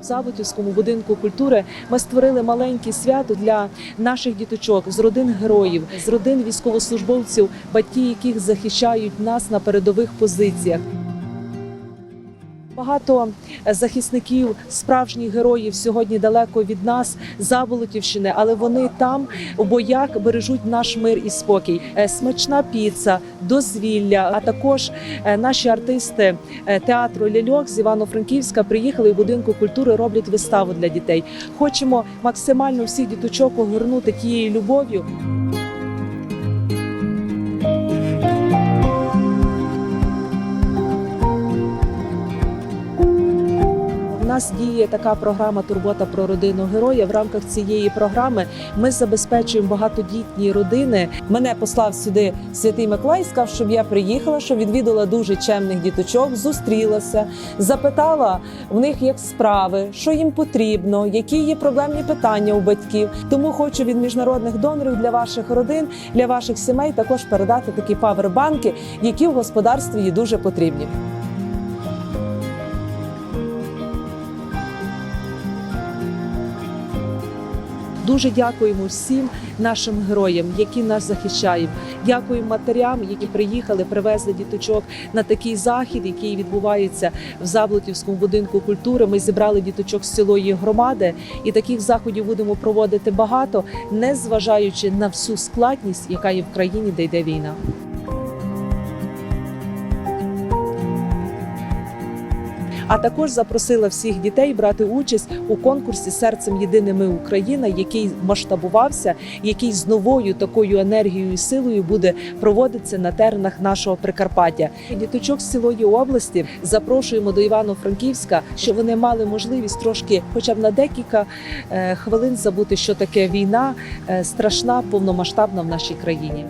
В Забутівському будинку культури ми створили маленьке свято для наших діточок з родин героїв, з родин військовослужбовців, батьки яких захищають нас на передових позиціях. Багато захисників, справжніх героїв сьогодні далеко від нас, Заболотівщини, але вони там у боях бережуть наш мир і спокій. Е, Смачна піца, дозвілля, а також е, наші артисти е, театру Ляльок з Івано-Франківська приїхали в будинку культури, роблять виставу для дітей. Хочемо максимально всіх діточок огорнути тією любов'ю. Нас діє така програма Турбота про родину героя. В рамках цієї програми ми забезпечуємо багатодітні родини. Мене послав сюди святий Миколай, сказав, щоб я приїхала, що відвідала дуже чемних діточок, зустрілася, запитала в них, як справи, що їм потрібно, які є проблемні питання у батьків. Тому хочу від міжнародних донорів для ваших родин, для ваших сімей також передати такі павербанки, які в господарстві є дуже потрібні. Дуже дякуємо всім нашим героям, які нас захищають. Дякуємо матерям, які приїхали, привезли діточок на такий захід, який відбувається в Заблутівському будинку культури. Ми зібрали діточок з цілої громади, і таких заходів будемо проводити багато, не зважаючи на всю складність, яка є в країні, де йде війна. А також запросила всіх дітей брати участь у конкурсі Серцем єдине ми Україна, який масштабувався, який з новою такою енергією і силою буде проводитися на теренах нашого Прикарпаття. Діточок з цілої області запрошуємо до Івано-Франківська, щоб вони мали можливість трошки, хоча б на декілька е, хвилин, забути, що таке війна е, страшна, повномасштабна в нашій країні.